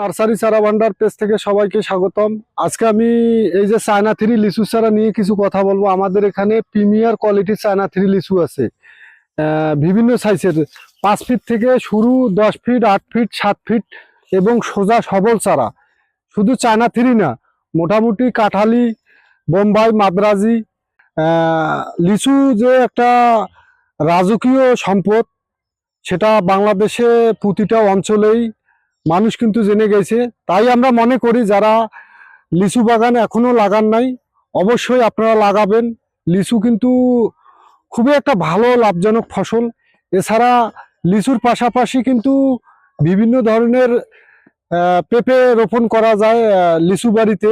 Nursery চারা ভান্ডার page থেকে সবাইকে স্বাগতম। আজকে আমি এই যে চায়না থ্রি লিচু চারা নিয়ে কিছু কথা বলব। আমাদের এখানে প্রিমিয়ার কোয়ালিটির চায়না থ্রি লিচু আছে। বিভিন্ন সাইজের। পাঁচ ফিট থেকে শুরু, দশ ফিট, আট ফিট, সাত ফিট এবং সোজা সবল চারা। শুধু চায়না থ্রি না, মোটামুটি কাঠালি, বোম্বাই, মাদ্রাজি লিচু যে একটা রাজকীয় সম্পদ, সেটা বাংলাদেশে প্রতিটা অঞ্চলেই মানুষ কিন্তু জেনে গেছে। তাই আমরা মনে করি যারা লিচু বাগান এখনও লাগান নাই, অবশ্যই আপনারা লাগাবেন। লিচু কিন্তু খুবই একটা ভালো লাভজনক ফসল। এছাড়া লিচুর পাশাপাশি কিন্তু বিভিন্ন ধরনের পেঁপে রোপণ করা যায় লিচু বাড়িতে,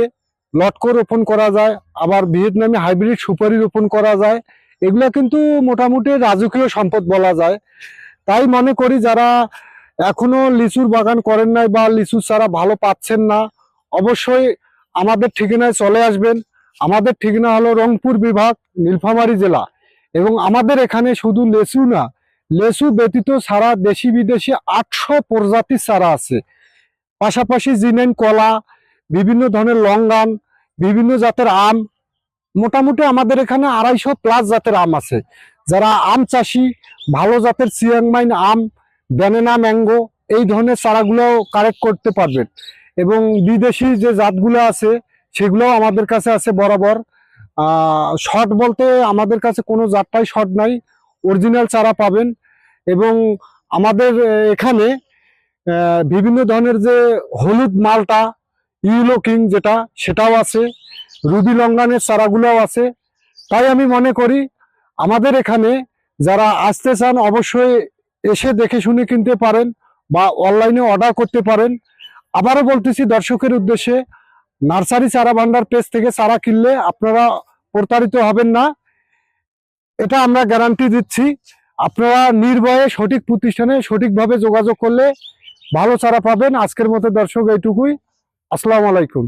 লটকো রোপণ করা যায়, আবার ভিয়েতনামি হাইব্রিড সুপারি রোপণ করা যায়। এগুলো কিন্তু মোটামুটি রাজকীয় সম্পদ বলা যায়। তাই মনে করি যারা এখনও লিচুর বাগান করেন নাই বা লিচু চারা ভালো পাচ্ছেন না, অবশ্যই আমাদের ঠিকানায় চলে আসবেন। আমাদের ঠিকানা হলো রংপুর বিভাগ, নীলফামারী জেলা। এবং আমাদের এখানে শুধু লেচু না, লেচু ব্যতীত সারা দেশি বিদেশি আটশো প্রজাতির চারা আছে। পাশাপাশি জিনেন কলা, বিভিন্ন ধরনের লঙ্গান, বিভিন্ন জাতের আম, মোটামুটি আমাদের এখানে আড়াইশো প্লাস জাতের আম আছে। যারা আম চাষি, ভালো জাতের চিয়াংমাইন আম ব্যানানা ম্যাঙ্গো এই ধরনের চারাগুলো কালেক্ট করতে পারবেন। এবং বিদেশি যে জাতগুলো আছে, সেগুলোও আমাদের কাছে আছে বরাবর। শর্ট বলতে আমাদের কাছে কোনো জাতটাই শর্ট নাই অরিজিনাল চারা পাবেন। এবং আমাদের এখানে বিভিন্ন ধরনের যে হলুদ মালটা, ইউলো কিং যেটা, সেটাও আছে। রুবি লঙ্গানের চারাগুলোও আছে। তাই আমি মনে করি, আমাদের এখানে যারা আসতে চান, অবশ্যই এসে দেখে শুনে কিনতে পারেন বা অনলাইনে অর্ডার করতে পারেন। আবারও বলতেছি, দর্শকের উদ্দেশ্যে নার্সারি চারা ভান্ডার পেজ থেকে চারা কিনলে আপনারা প্রতারিত হবেন না। এটা আমরা গ্যারান্টি দিচ্ছি। আপনারা নির্ভয়ে সঠিক প্রতিষ্ঠানে সঠিকভাবে যোগাযোগ করলে ভালো চারা পাবেন। আজকের মতো দর্শক এইটুকুই। আসসালামু আলাইকুম।